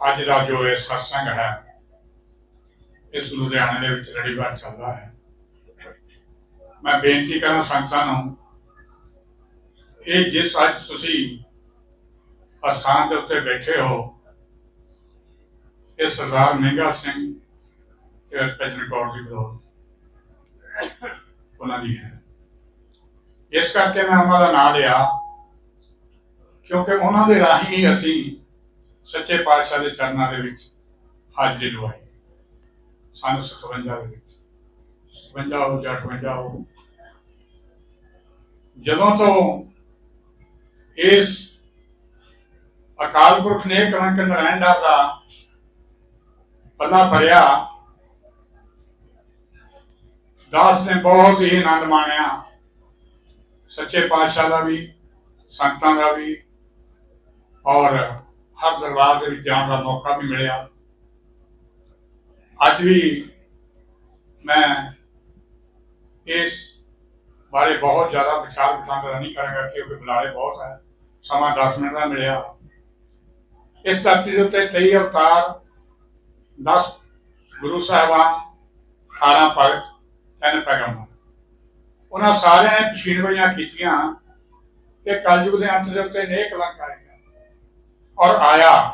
ਅੱਜ ਦਾ ਜੋ ਇਹ ਸਤਸੰਗ ਹੈ, ਇਸ ਲੁਧਿਆਣੇ ਦੇ ਵਿੱਚ ਲੜੀਵਾਰ ਚੱਲਦਾ ਹੈ। ਮੈਂ ਬੇਨਤੀ ਕਰਾਂ ਸੰਗਤਾਂ ਨੂੰ, ਇਹ ਜਿਸ ਅੱਜ ਤੁਸੀਂ ਅਸਥਾਨ ਦੇ ਉੱਤੇ ਬੈਠੇ ਹੋ ਇਹ ਸਰਦਾਰ ਮਹਿੰਗਾ ਸਿੰਘ ਤੇ ਪੈਜਨ ਕੌਰ ਦੀ ਬਰੋਦ ਉਹਨਾਂ ਦੀ ਹੈ। ਇਸ ਕਰਕੇ ਮੈਂ ਉਹਨਾਂ ਦਾ ਨਾਮ ਲਿਆ, ਕਿਉਂਕਿ ਉਹਨਾਂ ਦੇ ਰਾਹੀਂ ਅਸੀਂ ਸੱਚੇ ਪਾਤਸ਼ਾਹ ਦੇ ਚਰਨਾਂ ਦੇ ਵਿੱਚ ਹਾਜ਼ਰੀ ਲਵਾਈ। ਸਾਨੂੰ 57 ਦੇ ਵਿੱਚ। 57 ਹੋ ਜਾਂ 58 ਹੋ। ਜਦੋਂ ਤੋਂ ਇਸ ਅਕਾਲ ਪੁਰਖ ਨੇ ਕਲੰਕ ਨਰਾਇਣ ਦਾਸ ਦਾ ਪੱਲਾ ਫੜਿਆ ਦਾਸ ਨੇ ਬਹੁਤ ਹੀ ਆਨੰਦ ਮਾਣਿਆ। ਸੱਚੇ ਪਾਤਸ਼ਾਹ ਦਾ ਵੀ, ਸੰਗਤਾਂ ਦਾ ਵੀ ਔਰ ਹਰ ਦਰਬਾਰ ਦੇ ਵਿੱਚ ਜਾਣ ਦਾ ਮੌਕਾ ਵੀ ਮਿਲਿਆ। ਅੱਜ ਵੀ ਮੈਂ ਇਸ ਬਾਰੇ ਬਹੁਤ ਜ਼ਿਆਦਾ ਵਿਚਾਰ ਵਟਾਂਦਰਾ ਨਹੀਂ ਕਰਾਂਗਾ ਕਿਉਂਕਿ ਬੁਲਾਰੇ ਬਹੁਤ ਹੈ। ਸਮਾਂ 10 ਮਿੰਟ ਦਾ ਮਿਲਿਆ। ਇਸ ਧਰਤੀ ਦੇ ਉੱਤੇ 23 ਅਵਤਾਰ 10 ਗੁਰੂ ਸਾਹਿਬਾਨ 18 ਭਗਤ, ਤਿੰਨ ਪੈਗੰਬਰ। ਉਹਨਾਂ ਸਾਰਿਆਂ ਨੇ ਪਛੀਣਵਾਈਆਂ ਕੀਤੀਆਂ ਕਿ ਕਲਯੁਗ ਦੇ ਅੰਤ ਦੇ ਉੱਤੇ ਨੇਕ ਕਲੰਕ ਆਏਗਾ ਔਰ ਆਇਆ।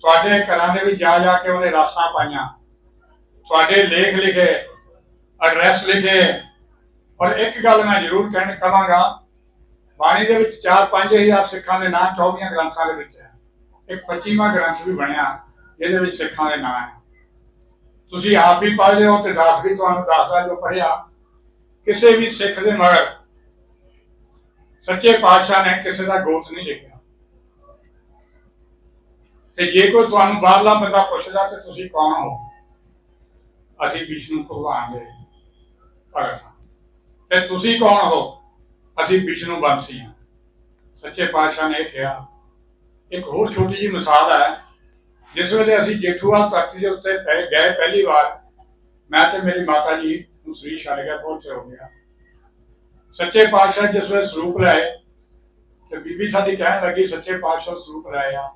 ਤੁਹਾਡੇ ਘਰਾਂ ਦੇ ਵਿੱਚ ਜਾ ਜਾ ਕੇ ਉਹਨੇ ਰਾਸਾਂ ਪਾਈਆਂ। ਤੁਹਾਡੇ ਲੇਖ ਲਿਖੇ ਐਡਰੈਸ ਲਿਖੇ। ਔਰ ਇੱਕ ਗੱਲ ਮੈਂ ਜ਼ਰੂਰ ਕਹਿਣ ਕਹਾਂਗਾ, ਬਾਣੀ ਦੇ ਵਿੱਚ 4-5000 ਸਿੱਖਾਂ ਦੇ ਨਾਂ 24 ਗ੍ਰੰਥਾਂ ਦੇ ਵਿੱਚ ਹੈ। ਇੱਕ 25ਵਾਂ ਗ੍ਰੰਥ ਵੀ ਬਣਿਆ, ਜਿਹਦੇ ਵਿੱਚ ਸਿੱਖਾਂ ਦੇ ਨਾਂ ਹੈ। ਤੁਸੀਂ ਆਪ ਵੀ ਪੜ੍ਹ ਲਿਓ ਤੇ ਦਾਸ ਵੀ ਤੁਹਾਨੂੰ ਦੱਸਦਾ ਜੋ ਪੜ੍ਹਿਆ। ਕਿਸੇ ਵੀ ਸਿੱਖ ਦੇ ਮਗਰ ਸੱਚੇ ਪਾਤਸ਼ਾਹ ਨੇ ਕਿਸੇ ਦਾ ਗੋਤ ਨਹੀਂ ਲਿਖਿਆ। ਤੇ ਜੇ ਕੋਈ ਤੁਹਾਨੂੰ ਬਾਹਰਲਾ ਬੰਦਾ ਪੁੱਛਦਾ ਤੇ ਤੁਸੀਂ ਕੌਣ ਹੋ, ਅਸੀਂ ਵਿਸ਼ਨੂੰ ਭਗਵਾਨ ਦੇ ਭਗਤ ਹਾਂ। ਤੇ ਤੁਸੀਂ ਕੌਣ ਹੋ? ਅਸੀਂ ਵਿਸ਼ਨੂੰ ਬੰਸੀ ਹਾਂ। ਸੱਚੇ ਪਾਤਸ਼ਾਹ ਨੇ ਕਿਹਾ, ਇੱਕ ਹੋਰ ਛੋਟੀ ਜਿਹੀ ਮਿਸਾਲ ਹੈ, ਜਿਸ ਵੇਲੇ ਅਸੀਂ ਜੇਠੂਵਾਲ ਧਰਤੀ ਦੇ ਉੱਤੇ ਗਏ ਪਹਿਲੀ ਵਾਰ, ਮੈਂ ਤੇ ਮੇਰੀ ਮਾਤਾ ਜੀ ਨੂੰ ਸ੍ਰੀ ਛੱਡ ਗਿਆ ਪਹੁੰਚੇ ਹੋ। ਗਿਆ ਸੱਚੇ ਪਾਤਸ਼ਾਹ ਜਿਸ ਵੇਲੇ ਸਰੂਪ ਲਏ, ਤੇ ਬੀਬੀ ਸਾਡੀ ਕਹਿਣ ਲੱਗੀ, ਸੱਚੇ ਪਾਤਸ਼ਾਹ ਸਰੂਪ ਲਏ ਆ।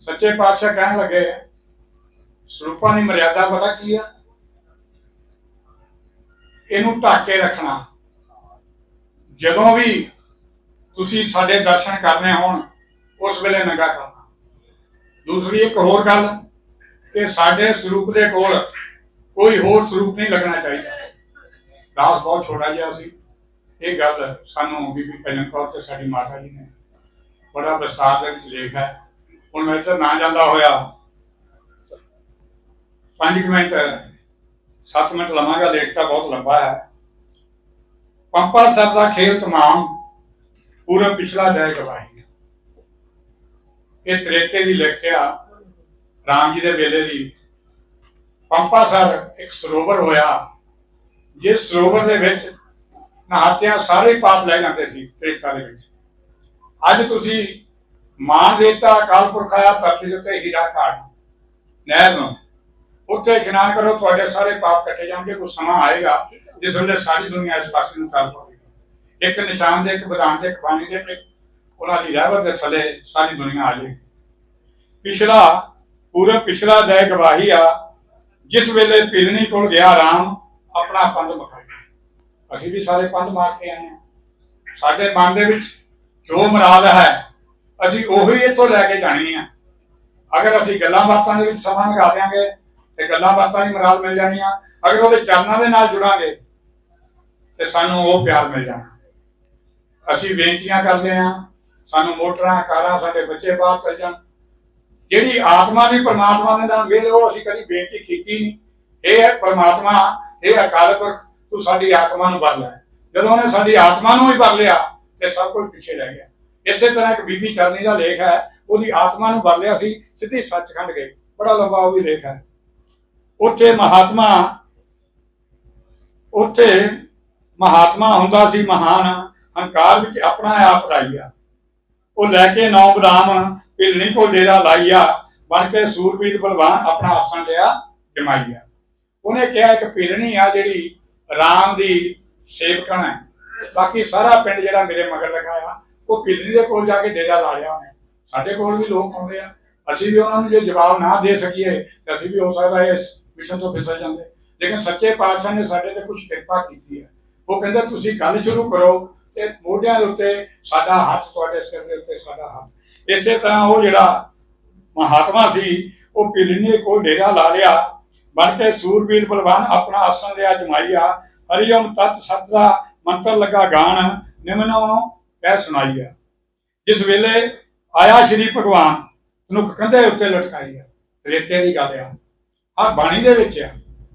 ਸੱਚੇ ਪਾਤਸ਼ਾਹ ਕਹਿਣ ਲੱਗੇ ਸਰੂਪਾਂ ਦੀ ਮਰਿਆਦਾ ਪਤਾ ਕੀ ਆ? ਇਹਨੂੰ ਢੱਕ ਕੇ ਰੱਖਣਾ। ਜਦੋਂ ਵੀ ਤੁਸੀਂ ਸਾਡੇ ਦਰਸ਼ਨ ਕਰਨੇ ਹੋਣ, ਉਸ ਵੇਲੇ ਨੰਗਾ ਕਰਨਾ। ਦੂਸਰੀ ਇੱਕ ਹੋਰ ਗੱਲ ਕਿ ਸਾਡੇ ਸਰੂਪ ਦੇ ਕੋਲ ਕੋਈ ਹੋਰ ਸਰੂਪ ਨਹੀਂ ਲੱਗਣਾ ਚਾਹੀਦਾ। ਦਾਸ ਬਹੁਤ ਛੋਟਾ ਜਿਹਾ ਸੀ। ਇਹ ਗੱਲ ਸਾਨੂੰ ਬੀਬੀ ਪਹਿਲਾਂ ਕੌਰ ਤੇ ਸਾਡੀ ਮਾਤਾ ਜੀ ਨੇ ਬੜਾ ਵਿਸਤਾਰ ਦੇ ਵਿੱਚ ਲਿਖਿਆ ਹੈ। ਹੁਣ ਮੇਰੇ ਤਾਂ ਨਾ ਜਾਂਦਾ ਹੋਇਆ। 5 ਮਿੰਟ 7 ਮਿੰਟ ਲਵਾਂਗਾ, ਲੇਖ ਬਹੁਤ ਲੰਬਾ ਹੈ। ਪੰਪਾ ਸਰ ਦਾ ਖੇਲ ਤਮਾਮ ਪੂਰਾ ਪਿਛਲਾ ਜਾਇ ਗਵਾਹੀ ਇਹ ਤ੍ਰੇਤੇ ਦੀ ਲਿਖਿਆ ਰਾਮ ਜੀ ਦੇ ਵੇਲੇ ਦੀ। ਪੰਪਾ ਸਰ ਇੱਕ ਸਰੋਵਰ ਹੋਇਆ। ਜਿਸ ਸਰੋਵਰ ਦੇ ਵਿੱਚ ਨਹਾਤਿਆਂ ਸਾਰੇ ਪਾਪ ਲੈ ਜਾਂਦੇ ਸੀ, ਤ੍ਰੇਤਾ ਦੇ ਵਿੱਚ। ਅੱਜ ਤੁਸੀਂ ਮਾਂ ਦੇਤਾ ਅਕਾਲ ਪੁਰਖ ਆਇਆ ਧਰਤੀ ਉੱਤੇ ਹੀਰਾ ਘਾਟ ਨਹਿਰ ਨੂੰ। ਉੱਥੇ ਇਸ਼ਨਾਨ ਕਰੋ, ਤੁਹਾਡੇ ਸਾਰੇ ਪਾਪ ਕੱਟੇ ਜਾਣਗੇ, ਕੋਈ ਸਮਾਂ ਆਏਗਾ, ਜਿਸ ਵੇਲੇ ਸਾਰੀ ਦੁਨੀਆ ਇਸ ਪਾਸੇ ਨੂੰ ਚੱਲ ਪਵੇਗੀ। ਇੱਕ ਨਿਸ਼ਾਨ ਦੇ, ਇੱਕ ਵਿਧਾਨ ਦੇ, ਇੱਕ ਬਾਣੀ ਦੇ, ਇੱਕ ਉਹਨਾਂ ਦੀ ਰਹਿਬਤ ਦੇ ਥੱਲੇ ਸਾਰੀ ਦੁਨੀਆ ਆ ਜਾਏਗੀ। ਪਿਛਲਾ, ਪੂਰਾ ਪਿਛਲਾ ਦੇ ਗਵਾਹੀ ਆ, ਜਿਸ ਵੇਲੇ ਪਿਲਣੀ ਕੋਲ ਗਿਆ ਰਾਮ, ਆਪਣਾ ਪੰਧ ਮਖਾਇਆ ਅਸੀਂ ਵੀ ਸਾਰੇ ਪੰਧ ਮਾਰ ਕੇ ਆਏ ਹਾਂ। ਸਾਡੇ ਮਨ ਦੇ ਵਿੱਚ ਜੋ ਮਰਾਦ ਹੈ ਅਸੀਂ ਉਹੀ ਇੱਥੋਂ ਲੈ ਕੇ ਜਾਣੀ ਆ। ਅਗਰ ਅਸੀਂ ਗੱਲਾਂ ਬਾਤਾਂ ਦੇ ਵਿੱਚ ਸਮਾਂ ਲਗਾ ਦਿਆਂਗੇ, ਤੇ ਗੱਲਾਂ ਬਾਤਾਂ ਦੀ ਮਰਾਦ ਮਿਲ ਜਾਣੀਆਂ। ਅਗਰ ਉਹਦੇ ਚਰਨਾਂ ਦੇ ਨਾਲ ਜੁੜਾਂਗੇ, ਤੇ ਸਾਨੂੰ ਉਹ ਪਿਆਰ ਮਿਲ ਜਾਣਾ। ਅਸੀਂ ਬੇਨਤੀਆਂ ਕਰਦੇ ਹਾਂ, ਸਾਨੂੰ ਮੋਟਰਾਂ, ਕਾਰਾਂ, ਸਾਡੇ ਬੱਚੇ ਬਾਹਰ ਚੱਲ ਜਾਣ। ਜਿਹੜੀ ਆਤਮਾ ਦੀ ਪਰਮਾਤਮਾ ਦੇ ਨਾਲ ਮਿਲੇ, ਉਹ ਅਸੀਂ ਕਦੀ ਬੇਨਤੀ ਕੀਤੀ ਨਹੀਂ। ਇਹ ਹੈ ਪਰਮਾਤਮਾ, ਇਹ ਅਕਾਲ ਪੁਰਖ, ਤੂੰ ਸਾਡੀ ਆਤਮਾ ਨੂੰ ਭਰ ਲੈ। ਜਦੋਂ ਉਹਨੇ ਸਾਡੀ ਆਤਮਾ ਨੂੰ ਹੀ ਬਦਲਿਆ ਤੇ ਸਭ ਕੁਝ ਪਿੱਛੇ ਰਹਿ ਗਿਆ। ਇਸੇ ਤਰ੍ਹਾਂ ਇੱਕ ਬੀਬੀ ਚਰਨੀ ਦਾ ਲੇਖ ਹੈ, ਉਹਦੀ ਆਤਮਾ ਨੂੰ ਬਦਲਿਆ ਸੀ, ਸਿੱਧੀ ਸੱਚਖੰਡ ਗਈ। ਬੜਾ ਲੰਬਾ ਉਹ ਵੀ ਲੇਖ ਹੈ। ਉੱਥੇ ਮਹਾਤਮਾ ਉੱਥੇ ਮਹਾਤਮਾ ਹੁੰਦਾ ਸੀ ਮਹਾਨ, ਹੰਕਾਰ ਵਿੱਚ ਆਪਣਾ ਆਪ ਰਾਈਆ। ਉਹ ਲੈ ਕੇ ਨੌ ਬਦਾਮ, ਭਿਲਣੀ ਕੋ ਡੇਰਾ ਲਾਈਆ, ਬਣ ਕੇ ਸੂਰਬੀਰ ਬਲਵਾਨ ਆਪਣਾ ਆਸਣ ਲਿਆ, ਜਮਾਈਆ। ਉਹਨੇ ਕਿਹਾ, ਇੱਕ ਭਿਲਣੀ ਆ ਜਿਹੜੀ ਰਾਮ ਦੀ ਸੇਵਕਣ ਹੈ। ਬਾਕੀ ਸਾਰਾ ਪਿੰਡ ਜਿਹੜਾ ਮੇਰੇ ਮਗਰ ਲਗਾਇਆ ਉਹ ਭਿਲਣੀ ਦੇ ਕੋਲ ਜਾ ਕੇ ਡੇਰਾ ਲਾ ਲਿਆ ਉਹਨੇ। ਸਾਡੇ ਕੋਲ ਵੀ ਲੋਕ ਆਉਂਦੇ ਆ। ਅਸੀਂ ਵੀ ਉਹਨਾਂ ਨੂੰ ਜੇ ਜਵਾਬ ਨਾ ਦੇ ਸਕੀਏ, ਤਾਂ ਅਸੀਂ ਵੀ ਹੋ ਸਕਦਾ ਇਸ ਮਿਸ਼ਨ ਤੋਂ ਫਿਸਲ ਜਾਂਦੇ। ਲੇਕਿਨ ਸੱਚੇ ਪਾਤਸ਼ਾਹ ਨੇ ਸਾਡੇ ਤੇ ਕੁਝ ਕਿਰਪਾ ਕੀਤੀ ਹੈ। ਉਹ ਕਹਿੰਦਾ, ਤੁਸੀਂ ਗੱਲ ਸ਼ੁਰੂ ਕਰੋ ਤੇ ਮੋਢਿਆਂ ਦੇ ਉੱਤੇ ਸਾਡਾ ਹੱਥ, ਤੁਹਾਡੇ ਸਿਰ ਦੇ ਉੱਤੇ ਸਾਡਾ ਹੱਥ। ਇਸੇ ਤਰ੍ਹਾਂ ਉਹ ਜਿਹੜਾ ਮਹਾਤਮਾ ਸੀ, ਉਹ ਪਿਲਨੇ ਕੋ ਡੇਰਾ ਲਾ ਲਿਆ। ਬਣ ਕੇ ਸੂਰਬੀਰ ਬਲਵਾਨ ਆਪਣਾ ਆਸਣ ਲਿਆ ਜਮਾਈਆ ਹਰੀਓਮ ਤਤ ਸਤ ਦਾ ਮੰਤਰ ਲੱਗਾ ਗਾਣ। ਨਿਮਨੋ ਕਹਿ ਸੁਣਾਈਆ ਜਿਸ ਵੇਲੇ ਆਇਆ ਸ਼੍ਰੀ ਭਗਵਾਨ ਤਨੁਕ ਕੰਧੇ ਉੱਤੇ ਲਟਕਾਈਆ ਰੇਤੇ ਦੀ ਗੱਲ ਆ। ਆ ਬਾਣੀ ਦੇ ਵਿੱਚ ਆ।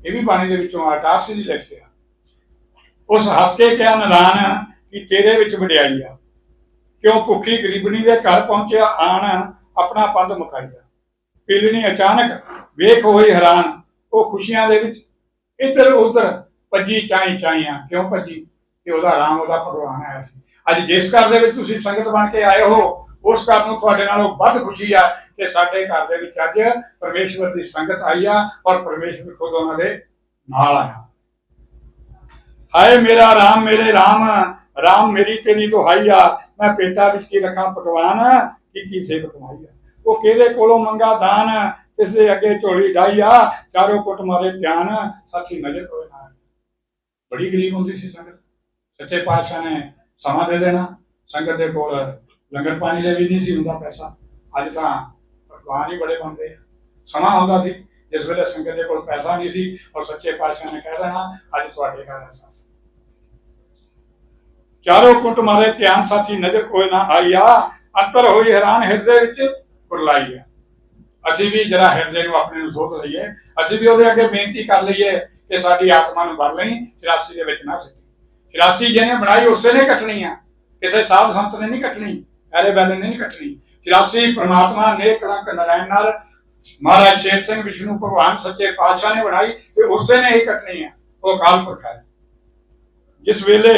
ਇਹ ਵੀ ਬਾਣੀ ਦੇ ਵਿੱਚੋਂ ਆਕਾਸ਼ ਦੀ ਲਿਖਿਆ ਉਸ ਹੱਸ ਕੇ ਕਿਹਾ ਕਿ ਤੇਰੇ ਵਿੱਚ ਵਡਿਆਈ ਆ। ਕਿਉਂ ਭੁੱਖੀ ਗਰੀਬਣੀ ਦੇ ਘਰ ਪਹੁੰਚਿਆ, ਆਣ ਆਪਣਾ ਪੰਧ ਮੁਕਾਈਆ ਪੀਲਣੀ ਅਚਾਨਕ ਵੇਖ ਹੋਈ ਹੈਰਾਨ, ਉਹ ਖੁਸ਼ੀਆਂ ਦੇ ਵਿੱਚ ਇੱਧਰ ਉੱਧਰ ਭੱਜੀ ਚਾਈ ਚਾਈਆਂ ਕਿਉਂ ਭੱਜੀ? ਕਿ ਉਹਦਾ ਰਾਮ, ਉਹਦਾ ਭਗਵਾਨ ਆਇਆ ਸੀ। ਅੱਜ ਜਿਸ ਘਰ ਦੇ ਵਿੱਚ ਤੁਸੀਂ ਸੰਗਤ ਬਣ ਕੇ ਆਏ ਹੋ, ਉਸ ਘਰ ਨੂੰ ਤੁਹਾਡੇ ਨਾਲੋਂ ਵੱਧ ਖੁਸ਼ੀ ਆ ਕਿ ਸਾਡੇ ਘਰ ਦੇ ਵਿੱਚ ਅੱਜ ਪਰਮੇਸ਼ਵਰ ਦੀ ਸੰਗਤ ਆਈ ਆ ਔਰ ਪਰਮੇਸ਼ਵਰ ਖੁਦ ਉਹਨਾਂ ਦੇ ਨਾਲ ਆਇਆ। ਹਾਏ ਮੇਰਾ ਰਾਮ, ਮੇਰੇ ਰਾਮ ਰਾਮ ਮੇਰੀ ਤੇਰੀ ਦੁਹਾਈ ਆ। ਮੈਂ ਪੇਟਾ ਵਿੱਚ ਕੀ ਰੱਖਾਂ ਪਕਵਾਨ? ਕੀ ਕੀ ਸੇਵ ਕਮਾਈ ਆ। ਉਹ ਕਿਹਦੇ ਕੋਲੋਂ ਮੰਗਾ ਦਾਨ? ਇਸ ਦੇ ਅੱਗੇ ਝੋਲੀ ਡਾਈ ਆ? ਚਾਰੋਂ ਕੁੱਟ ਮਾਰੇ ਧਿਆਨ ਸਾਥੀ ਨਜ਼ਰ ਹੋਏ ਨਾ ਬੜੀ ਗਰੀਬ ਹੁੰਦੀ ਸੀ ਸੰਗਤ। ਸੱਚੇ ਪਾਤਸ਼ਾਹ ਨੇ ਸਮਾਂ ਦੇ ਦੇਣਾ। ਸੰਗਤ ਦੇ ਕੋਲ ਲੰਗਰ ਪਾਣੀ ਲਈ ਵੀ ਨਹੀਂ ਸੀ ਹੁੰਦਾ ਪੈਸਾ। ਅੱਜ ਤਾਂ ਪਕਵਾਨ ਹੀ ਬੜੇ ਬਣਦੇ ਆ। ਸਮਾਂ ਹੁੰਦਾ ਸੀ, ਜਿਸ ਵੇਲੇ ਸੰਗਤ ਦੇ ਕੋਲ ਪੈਸਾ ਨਹੀਂ ਸੀ ਔਰ ਸੱਚੇ ਪਾਤਸ਼ਾਹ ਨੇ ਕਹਿ ਦੇਣਾ, ਅੱਜ ਤੁਹਾਡੇ ਘਰ ਐਸਾ ਚਾਰੋਂ ਕੁੱਟ ਮਾਰੇ, ਧਿਆਨ ਸਾਥੀ ਨਜ਼ਰ ਕੋਈ ਨਾ ਆਇਆ ਅੰਤਰ ਹੋਈ ਹੈਰਾਨ ਹਿਰਦੇ ਵਿੱਚ ਕੁਰਲਾਈ ਆ। ਅਸੀਂ ਵੀ ਜਿਹੜਾ ਹਿਰਦੇ ਨੂੰ ਆਪਣੇ ਨੂੰ ਸੋਧ ਲਈਏ। ਅਸੀਂ ਵੀ ਉਹਦੇ ਅੱਗੇ ਬੇਨਤੀ ਕਰ ਲਈਏ ਕਿ ਸਾਡੀ ਆਤਮਾ ਨੂੰ ਭਰ ਲਈ 84 ਦੇ ਵਿੱਚ ਨਾ ਸਕੀ 84 ਜਿਹਨੇ ਬਣਾਈ, ਉਸੇ ਨੇ ਕੱਟਣੀ ਆ। ਕਿਸੇ ਸਾਧ ਸੰਤ ਨੇ ਨਹੀਂ ਕੱਟਣੀ, ਐਰੇ ਬੈਲੇ ਨੇ ਨਹੀਂ ਕੱਟਣੀ। 84 ਪ੍ਰਮਾਤਮਾ ਨੇ ਕਲੰਕ ਨਰਾਇਣ ਨਾਲ ਮਹਾਰਾਜ ਸ਼ੇਰ ਸਿੰਘ, ਵਿਸ਼ਨੂੰ, ਭਗਵਾਨ, ਸੱਚੇ ਪਾਤਸ਼ਾਹ ਨੇ ਬਣਾਈ ਤੇ ਉਸੇ ਨੇ ਹੀ ਕੱਟਣੀ ਆ। ਉਹ ਅਕਾਲ ਪੁਰਖ ਹੈ। ਜਿਸ ਵੇਲੇ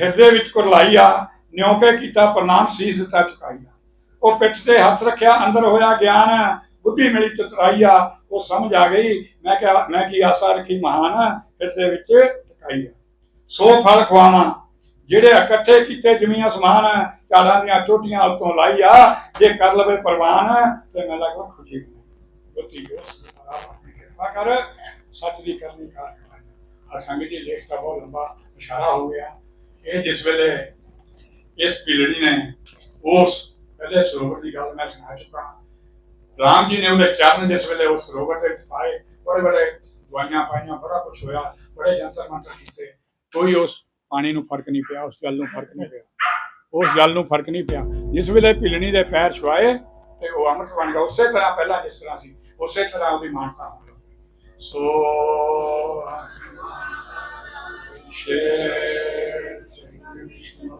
ਹਿਰਦੇ ਵਿੱਚ ਕੁਰਲਾਈ ਆ ਨਿਉਕੇ ਕੀਤਾ ਪ੍ਰਣਾਮ ਸੀਸ ਤਾ ਚੁਕਾਈਆ ਉਹ ਪਿੱਠ ਤੇ ਹੱਥ ਰੱਖਿਆ, ਅੰਦਰ ਹੋਇਆ ਗਿਆਨ ਬੁੱਧੀ ਮਿਲੀ ਚਤਰਾਈਆ ਉਹ ਸਮਝ ਆ ਗਈ। ਮੈਂ ਕਿਹਾ, ਮੈਂ ਕੀ ਆਸਾ ਰੱਖੀ? ਮਹਾਨ ਹਿਰਦੇ ਵਿੱਚ ਟਿਕਾਈਆ ਸੋ ਫਲ ਖਵਾਵਾਂ। ਜਿਹੜੇ ਇਕੱਠੇ ਕੀਤੇ ਜ਼ਮੀਨ ਅਸਮਾਨ ਚਾਲਾਂ ਦੀਆਂ ਚੋਟੀਆਂ ਉਤੋਂ ਲਾਈ ਆ, ਜੇ ਕਰ ਲਵੇ ਪ੍ਰਵਾਨ, ਤੇ ਮੈਂ ਲੱਗਦਾ ਖੁਸ਼ੀ ਬੁੱਧੀ ਉਸ ਆਪਣੀ ਕਿਰਪਾ ਕਰ, ਸੱਚ ਦੀ ਕਰਨੀ ਕਰ ਆ ਸੰਗਤ ਜੀ ਲੇਖ ਦਾ ਬਹੁਤ ਲੰਬਾ ਇਸ਼ਾਰਾ ਹੋ ਗਿਆ। ਇਹ ਜਿਸ ਵੇਲੇ ਇਸ ਪੀਲੜੀ ਨੇ ਉਸ ਪਹਿਲੇ ਸਰੋਵਰ ਦੀ ਗੱਲ ਮੈਂ ਸੁਣਾ ਚੁੱਕਾ ਰਾਮ ਜੀ ਨੇ ਉਹਦੇ ਚਰਨ ਜਿਸ ਵੇਲੇ ਉਸ ਸਰੋਵਰ ਦੇ ਵਿੱਚ ਪਾਏ, ਬੜੇ ਬੜੇ ਦਵਾਈਆਂ ਪਾਈਆਂ, ਬੜਾ ਕੁਝ ਹੋਇਆ, ਬੜੇ ਜੰਤਰ ਮੰਤਰ ਕੀਤੇ। ਕੋਈ ਉਸ ਪਾਣੀ ਨੂੰ ਫ਼ਰਕ ਨਹੀਂ ਪਿਆ, ਉਸ ਗੱਲ ਨੂੰ ਫ਼ਰਕ ਨਹੀਂ ਪਿਆ। ਉਸ ਗੱਲ ਨੂੰ ਫ਼ਰਕ ਨਹੀਂ ਪਿਆ। ਜਿਸ ਵੇਲੇ ਪਿਲਣੀ ਦੇ ਪੈਰ ਛੁਆਏ ਤੇ ਉਹ ਅੰਮ੍ਰਿਤ ਬਣ ਗਿਆ, ਉਸੇ ਤਰ੍ਹਾਂ ਪਹਿਲਾਂ ਜਿਸ ਤਰ੍ਹਾਂ ਸੀ, ਉਸੇ ਤਰ੍ਹਾਂ ਉਹਦੀ ਮਾਨਤਾ ਹੋ ਸੋ ਸ਼ੇਰ ਸਿੰਘ ਵਿਸ਼ਨੂੰ